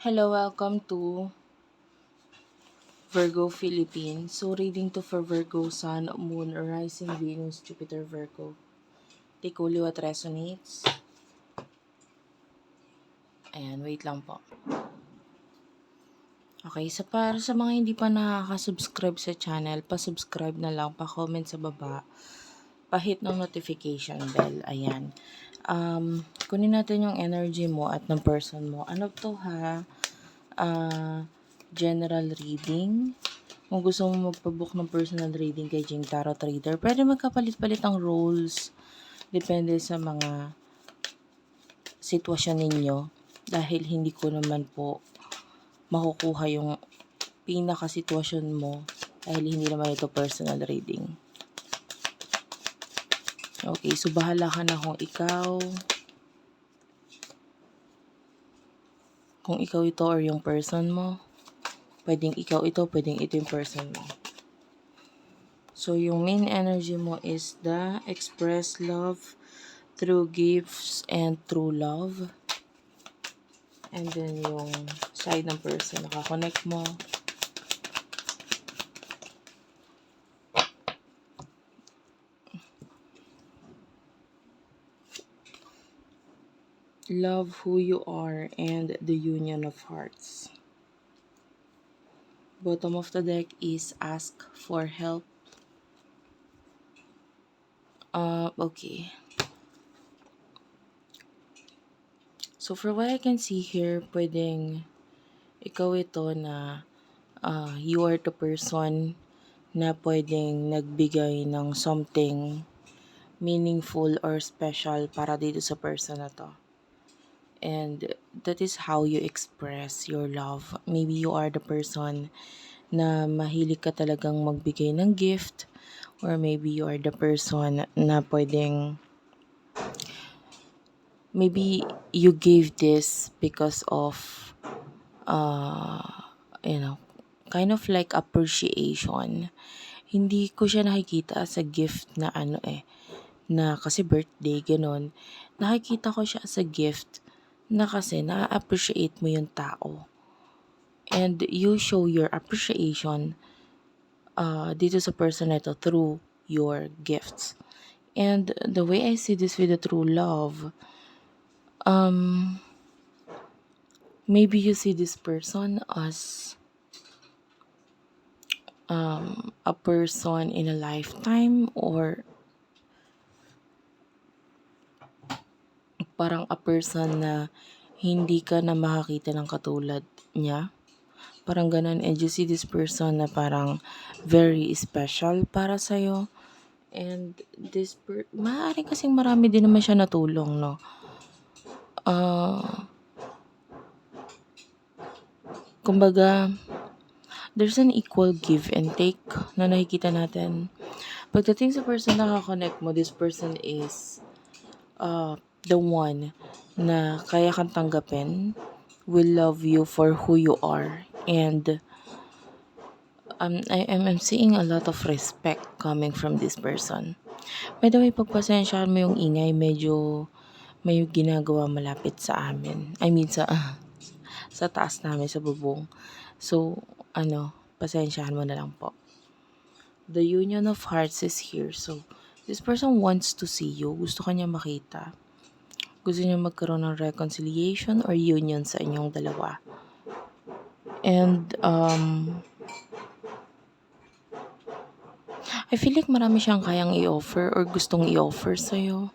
Hello, welcome to Virgo Philippines. So, reading to for Virgo, Sun, Moon, Rising, Venus, Jupiter, Virgo. Take only what resonates. Ayan, wait lang po. Okay, sa para sa mga hindi pa nakaka-subscribe sa channel, pa-subscribe na lang, pa-comment sa baba, pa-hit ng notification bell. Ayan. Um, kunin natin yung energy mo at ng person mo. Ano to ha? Ah, general reading. Kung gusto mo magpabook ng personal reading kay Jing Tarot Reader, pwede magkapalit-palit ang roles. Depende sa mga sitwasyon ninyo. Dahil hindi ko naman po makukuha yung pinaka-sitwasyon mo dahil hindi naman ito personal reading. Okay, so bahala ka na kung ikaw, kung ikaw ito or yung person mo. Pwedeng ikaw ito, pwedeng ito yung person mo. So, yung main energy mo is the express love through gifts and through love. And then, yung side ng person nakakonect mo. Love who you are and the union of hearts. Bottom of the deck is ask for help. Uh, okay. So for what I can see here, pwedeng ikaw ito na uh, you are the person na pwedeng nagbigay ng something meaningful or special para dito sa person na to. And that is how you express your love. Maybe you are the person na mahilig ka talagang magbigay ng gift or maybe you are the person na pwedeng maybe you gave this because of uh, you know, kind of like appreciation. Hindi ko siya nakikita as a gift na ano eh, na kasi birthday, ganun. Nakikita ko siya as a gift na kasi na-appreciate mo yung tao. And you show your appreciation uh, dito sa person na ito through your gifts. And the way I see this with the true love, um, maybe you see this person as um, a person in a lifetime or parang a person na hindi ka na makakita ng katulad niya. Parang ganun. And you see this person na parang very special para sa'yo. And this per maaaring kasing marami din naman siya natulong, no? Ah, kumbaga, there's an equal give and take na nakikita natin. Pagdating sa person na naka-connect mo, this person is uh, the one na kaya kang tanggapin, will love you for who you are, and um, I am I'm seeing a lot of respect coming from this person. By the way, pagpasensyahan mo yung ingay, medyo may ginagawa malapit sa amin. I mean, sa, sa taas namin, sa bubong. So, ano, pasensyahan mo na lang po. The union of hearts is here. So, this person wants to see you. Gusto kanya makita. Gusto niya magkaroon ng reconciliation or union sa inyong dalawa. And, um, I feel like marami siyang kayang i-offer or gustong i-offer sa'yo.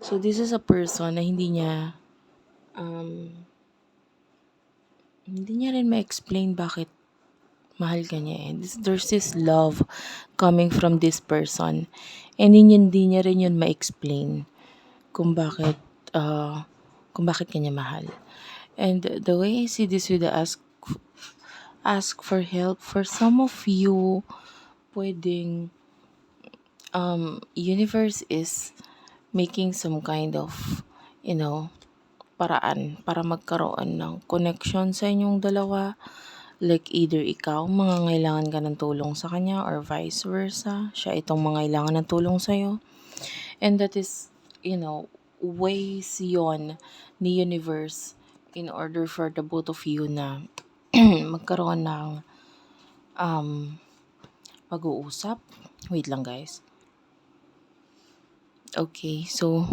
So, this is a person na hindi niya, um, hindi niya rin ma-explain bakit mahal ka niya eh. This, there's this love coming from this person. And hindi, hindi niya rin yun ma-explain kung bakit, uh, kung bakit kanya mahal. And the way I see this with the ask, ask for help, for some of you, pwedeng, um, universe is making some kind of, you know, paraan para magkaroon ng connection sa inyong dalawa. Like either ikaw, mangangailangan ka ng tulong sa kanya or vice versa. Siya itong mangailangan ng tulong sa'yo. And that is, you know, ways yon ni universe in order for the both of you na magkaroon ng um, pag-uusap. Wait lang guys. Okay, so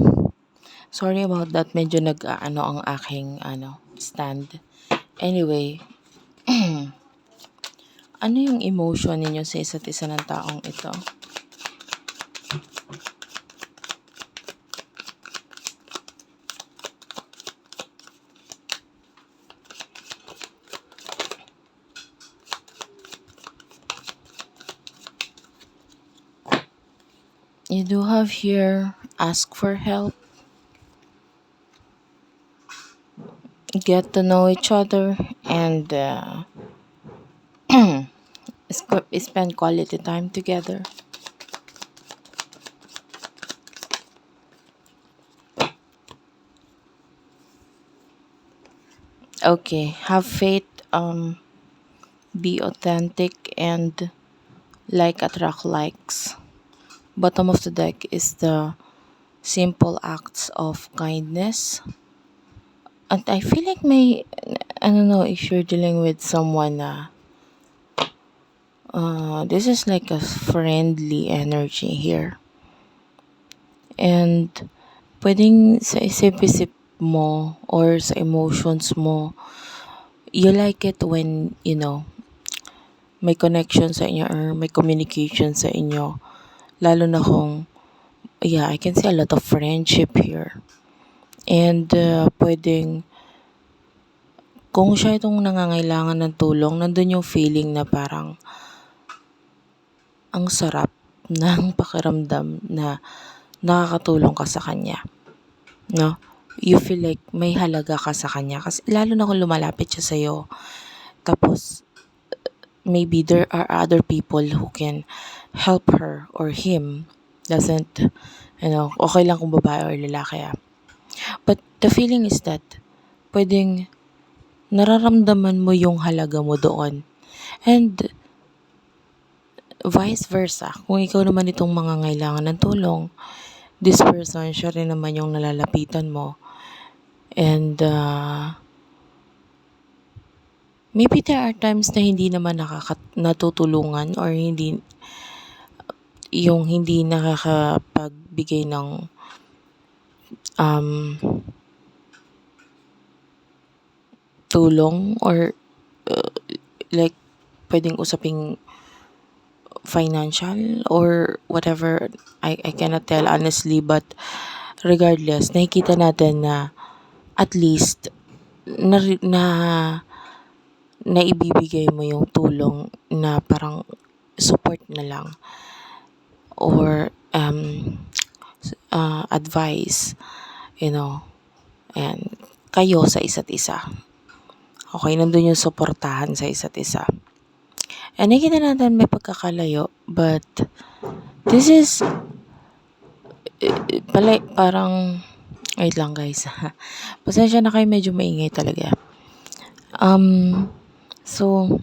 sorry about that. Medyo nag-ano ang aking ano, stand. Anyway, ano yung emotion ninyo sa isa't isa ng taong ito? You do have here ask for help. Get to know each other and uh, sp- spend quality time together. Okay, have faith, um, be authentic, and like attract likes. Bottom of the deck is the simple acts of kindness. And I feel like may, I don't know if you're dealing with someone na, uh, this is like a friendly energy here. And pwedeng sa isip-isip mo or sa emotions mo, you like it when, you know, may connection sa inyo or may communication sa inyo. Lalo na kung, yeah, I can see a lot of friendship here. And uh, pwedeng, kung siya itong nangangailangan ng tulong, nandun yung feeling na parang, ang sarap ng pakiramdam na nakakatulong ka sa kanya. No? You feel like may halaga ka sa kanya. Kasi lalo na kung lumalapit siya sa'yo. Tapos, maybe there are other people who can help her or him. Doesn't, you know, okay lang kung babae or lalaki ah. But the feeling is that, pwedeng nararamdaman mo yung halaga mo doon. And, vice versa. Kung ikaw naman itong mga ngailangan ng tulong, this person, siya rin naman yung nalalapitan mo. And, uh, maybe there are times na hindi naman nakaka natutulungan or hindi yung hindi nakakapagbigay ng um, tulong or uh, like pwedeng usaping financial or whatever I, I cannot tell honestly but regardless nakikita natin na at least na, na naibibigay mo yung tulong na parang support na lang or um, uh, advice you know and kayo sa isa't isa. Okay nandun yung suportahan sa isa't isa. And nakikita natin may pagkakalayo but this is eh, pala, parang wait lang guys. Pasensya na kayo medyo maingay talaga. Um so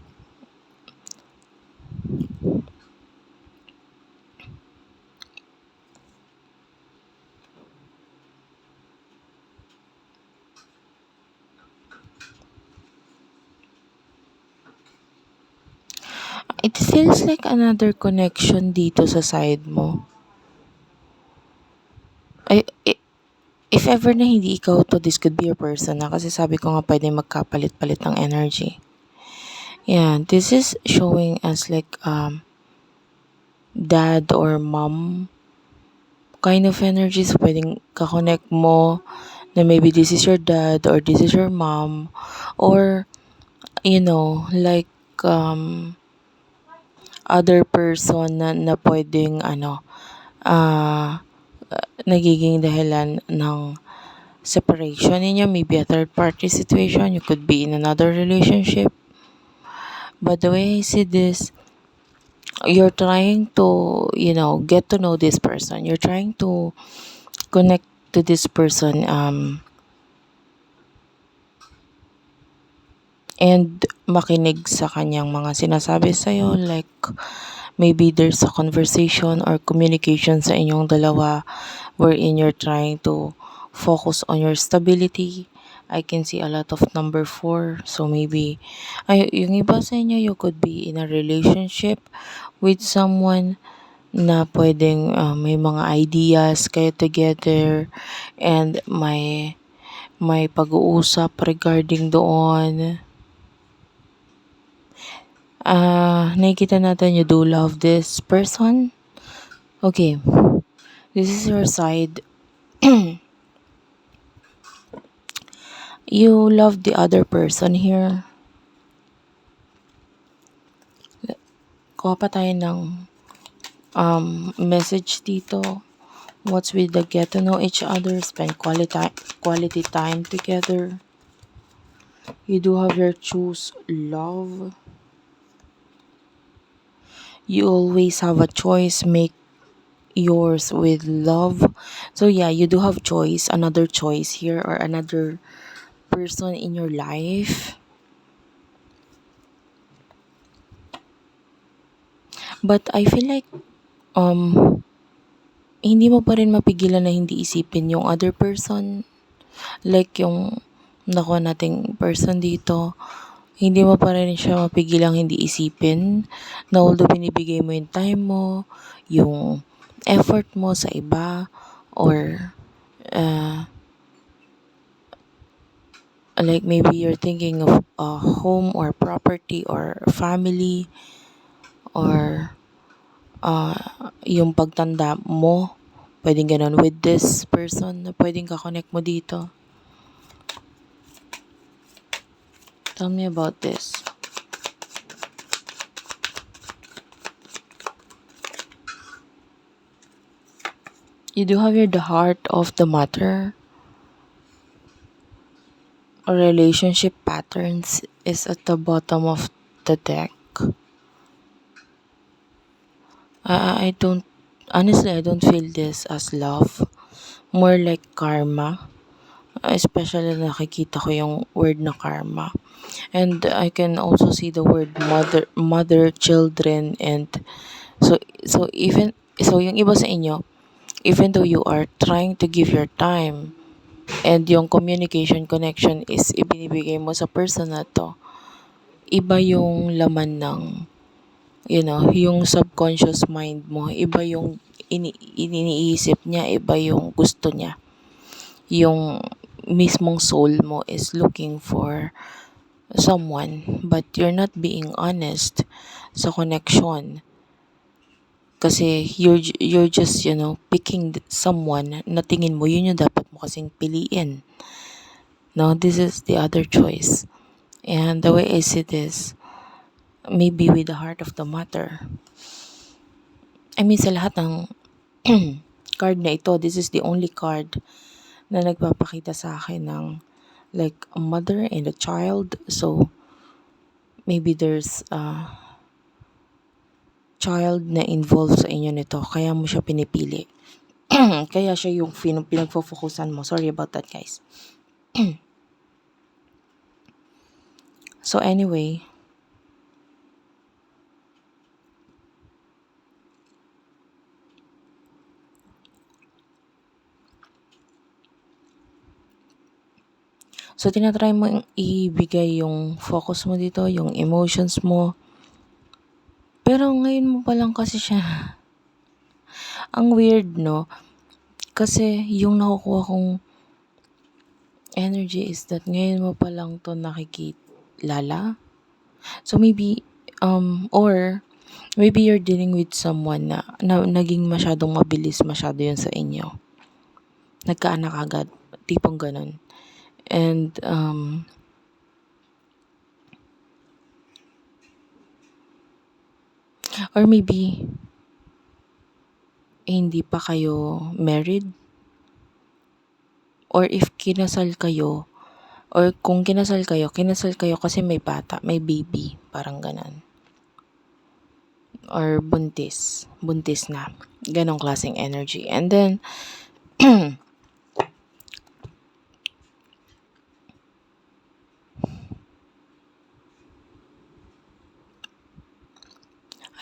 it feels like another connection dito sa side mo. Ay, i- if ever na hindi ikaw to, this could be your person na kasi sabi ko nga pwede magkapalit-palit ng energy. Yeah, this is showing us like um dad or mom kind of energies pwedeng kakonect mo na maybe this is your dad or this is your mom or you know like um other person na, na pwedeng ano ah nagiging dahilan ng separation ninyo. Maybe a third party situation. You could be in another relationship. But the way I see this. You're trying to you know get to know this person. You're trying to connect to this person um and makinig sa kanyang mga sinasabi sa'yo like maybe there's a conversation or communication sa inyong dalawa wherein you're trying to focus on your stability. I can see a lot of number four. So maybe, ay, yung iba sa inyo, you could be in a relationship with someone na pwedeng uh, may mga ideas kayo together and may may pag-uusap regarding doon. Ah, nakikita natin you do love this person. Okay. This is your side. you love the other person here. Kuha pa tayo ng um, message dito. What's with the get to know each other, spend quality quality time together. You do have your choose love. You always have a choice, make yours with love. So yeah, you do have choice, another choice here or another person in your life. But I feel like um hindi mo pa rin mapigilan na hindi isipin yung other person. Like yung nakuha nating person dito, hindi mo pa rin siya mapigilang hindi isipin na although binibigay mo yung time mo, yung effort mo sa iba, or uh, like maybe you're thinking of a home or property or family or uh, yung pagtanda mo, pwedeng ganun with this person na pwedeng kakonect mo dito. Tell me about this. You do have your the heart of the matter. Relationship patterns is at the bottom of the deck. I, I don't honestly I don't feel this as love. More like karma. Especially nakikita ko yung word na karma. And I can also see the word mother mother children and so so even so yung iba sa inyo even though you are trying to give your time and yung communication connection is ibinibigay mo sa person na to iba yung laman ng you know, yung subconscious mind mo, iba yung ini iniisip niya, iba yung gusto niya. Yung mismong soul mo is looking for someone, but you're not being honest sa connection. Kasi you're, you're just, you know, picking someone na tingin mo, yun yung dapat mo kasing piliin. No, this is the other choice. And the way I see this, maybe with the heart of the matter. I mean, sa lahat ng card na ito, this is the only card na nagpapakita sa akin ng like a mother and a child. So, maybe there's a child na involved sa inyo nito. Kaya mo siya pinipili. kaya siya yung pin- pinagfo-focusan mo. Sorry about that, guys. so, anyway, So, tinatry mo ibigay yung focus mo dito, yung emotions mo. Pero ngayon mo pa lang kasi siya. Ang weird, no? Kasi yung nakukuha kong energy is that ngayon mo pa lang to nakikilala. So, maybe, um, or, maybe you're dealing with someone na, na naging masyadong mabilis masyado yun sa inyo. Nagkaanak agad. Tipong ganun. And, um, or maybe, hindi pa kayo married. Or if kinasal kayo, or kung kinasal kayo, kinasal kayo kasi may bata, may baby, parang ganan. Or buntis, buntis na. Ganong klaseng energy. And then,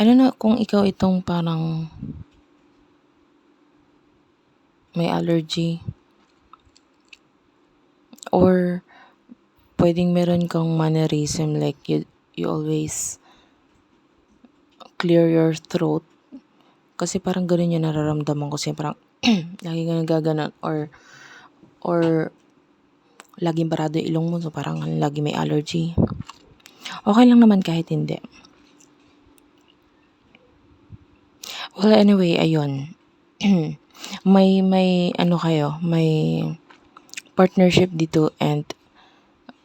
I don't know kung ikaw itong parang may allergy. or pwedeng meron kang mannerism like you, you always clear your throat. Kasi parang ganun yung nararamdaman ko siya. Parang lagi ka nagaganon or or laging barado yung ilong mo so parang lagi may allergy. Okay lang naman kahit hindi. Well, anyway, ayun. may may ano kayo, may partnership dito and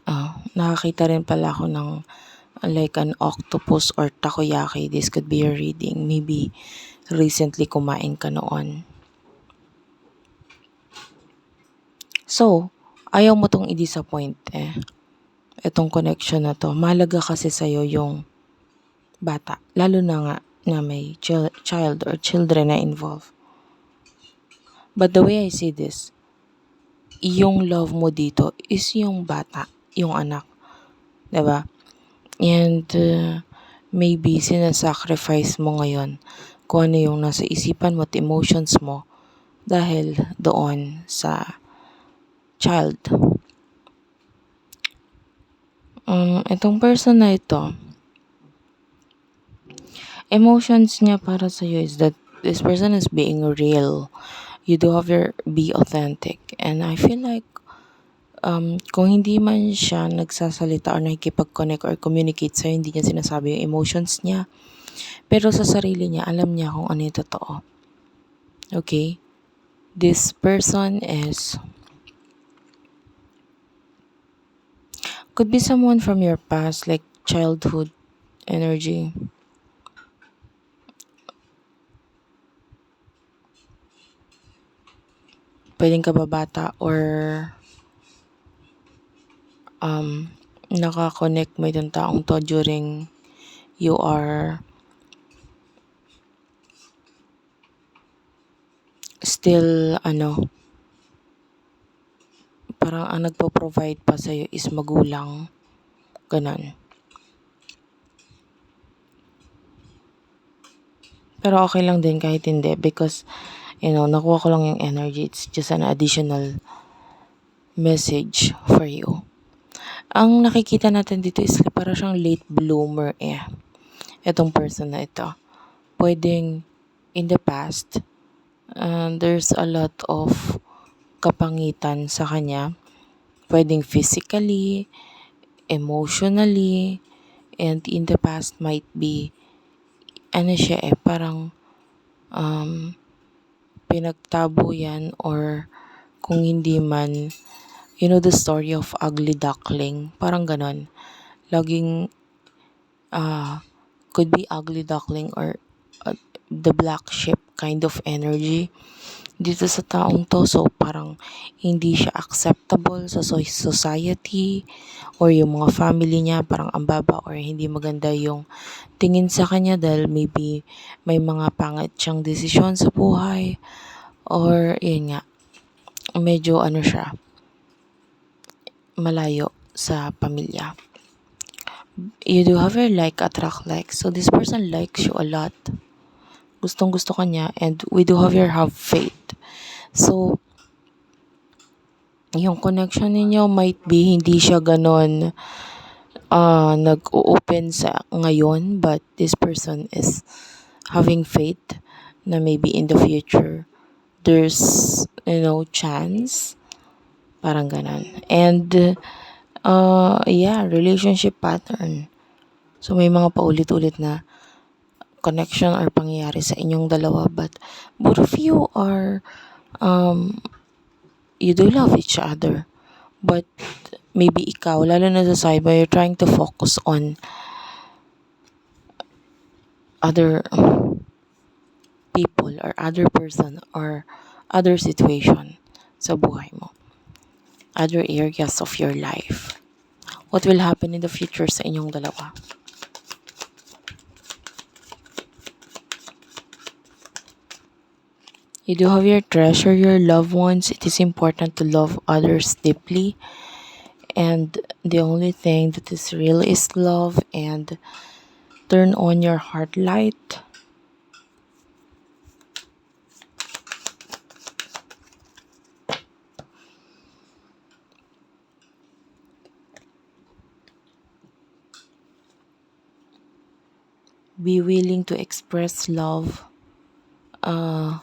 ah, nakakita rin pala ako ng like an octopus or takoyaki. This could be your reading. Maybe recently kumain ka noon. So, ayaw mo tong i-disappoint eh. Itong connection na to. Mahalaga kasi sa'yo yung bata. Lalo na nga na may chil- child or children na involved. But the way I see this, yung love mo dito is yung bata, yung anak. ba? And uh, maybe sinasacrifice mo ngayon kung ano yung nasa isipan mo at emotions mo dahil doon sa child. Um, itong person na ito, emotions niya para sa is that this person is being real. You do have your be authentic. And I feel like um, kung hindi man siya nagsasalita or nakikipag-connect or communicate sa'yo, hindi niya sinasabi yung emotions niya. Pero sa sarili niya, alam niya kung ano yung totoo. Okay? This person is could be someone from your past, like childhood energy. Pwedeng kababata or um, nakakonect mo itong taong to during you are still ano parang ang nagpo-provide pa sa'yo is magulang ganon pero okay lang din kahit hindi because you know nakuha ko lang yung energy it's just an additional message for you ang nakikita natin dito is para siyang late bloomer eh. Itong person na ito. Pwedeng in the past, uh, there's a lot of kapangitan sa kanya. Pwedeng physically, emotionally, and in the past might be, ano siya eh, parang um, pinagtabo yan or kung hindi man you know the story of ugly duckling? Parang ganon. Laging, uh, could be ugly duckling or uh, the black sheep kind of energy dito sa taong to. So, parang hindi siya acceptable sa society or yung mga family niya parang ang baba or hindi maganda yung tingin sa kanya dahil maybe may mga pangit siyang desisyon sa buhay or yun nga medyo ano siya malayo sa pamilya. You do have your like attract like. So this person likes you a lot. Gustong gusto ka niya and we do have your have faith. So yung connection ninyo might be hindi siya ganon uh, nag-open sa ngayon but this person is having faith na maybe in the future there's you know chance Parang ganon. And, uh, yeah, relationship pattern. So, may mga paulit-ulit na connection or pangyayari sa inyong dalawa. But, both of you are, um, you do love each other. But, maybe ikaw, lalo na sa cyber, you're trying to focus on other people or other person or other situation sa buhay mo other areas of your life. What will happen in the future sa inyong dalawa? you do have your treasure your loved ones. It is important to love others deeply. And the only thing that is real is love and turn on your heart light. Be willing to express love uh,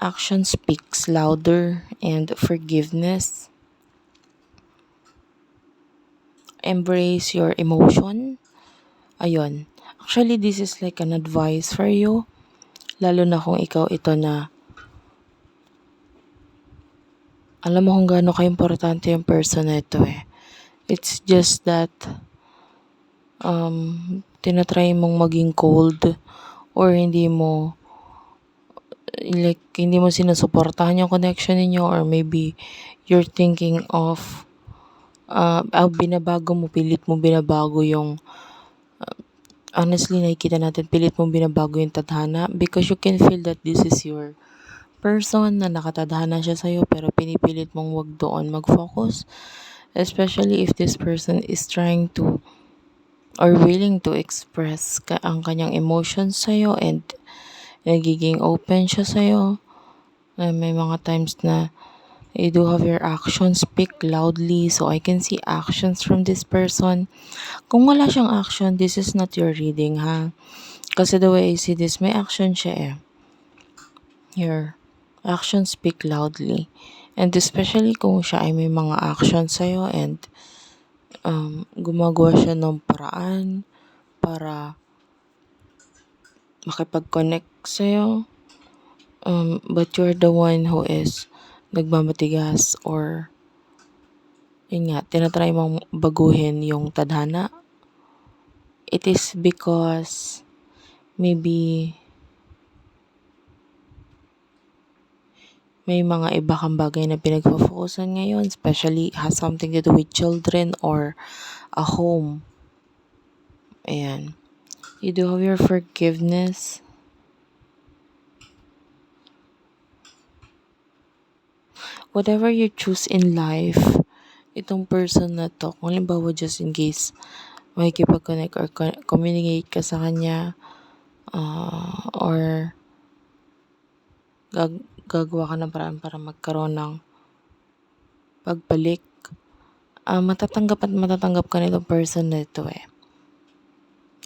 action speaks louder and forgiveness. Embrace your emotion. Ayun. Actually, this is like an advice for you. Lalo na kung ikaw ito na alam mo kung gaano ka-importante yung person na ito eh. It's just that um, tinatry mong maging cold or hindi mo like hindi mo sinusuportahan yung connection ninyo or maybe you're thinking of uh, ah, binabago mo, pilit mo binabago yung uh, honestly nakikita natin pilit mo binabago yung tadhana because you can feel that this is your person na nakatadhana siya sa'yo pero pinipilit mong wag doon mag-focus especially if this person is trying to or willing to express ka ang kanyang emotions sa'yo and nagiging open siya sa'yo. Na may mga times na you do have your actions speak loudly so I can see actions from this person. Kung wala siyang action, this is not your reading ha. Kasi the way I see this, may action siya eh. Your actions speak loudly. And especially kung siya ay may mga actions sa'yo and um, gumagawa siya ng paraan para makipag-connect sa'yo. Um, but you're the one who is nagmamatigas or yun nga, tinatry mong baguhin yung tadhana. It is because maybe may mga iba kang bagay na pinagfo-focusan ngayon, especially has something to do with children or a home. Ayan. You do have your forgiveness. Whatever you choose in life, itong person na to, kung halimbawa just in case makikipag-connect or communicate ka sa kanya, uh, or gag gagawa ka ng paraan para magkaroon ng pagbalik, uh, matatanggap at matatanggap ka nitong person na ito eh.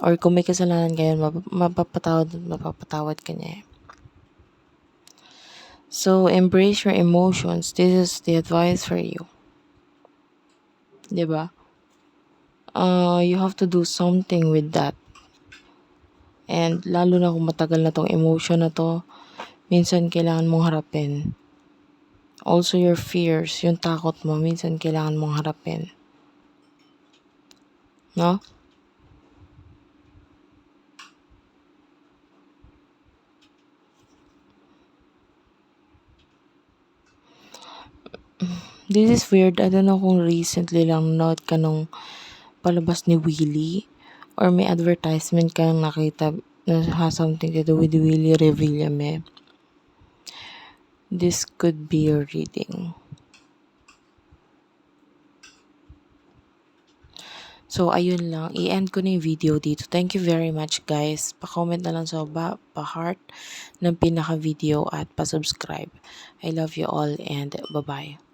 Or kung may kasalanan kayo, map- mapapatawad at mapapatawad ka niya. So, embrace your emotions. This is the advice for you. 'Di ba? Uh, you have to do something with that. And lalo na kung matagal na tong emotion na to, minsan kailangan mong harapin. Also your fears, yung takot mo, minsan kailangan mong harapin. No? This is weird. I don't know kung recently lang note ka nung palabas ni Willie or may advertisement kang nakita na has something to do with Willie Revillame this could be your reading. So, ayun lang. I-end ko na yung video dito. Thank you very much, guys. Pa-comment na lang sa baba, pa-heart ng pinaka-video at pa-subscribe. I love you all and bye-bye.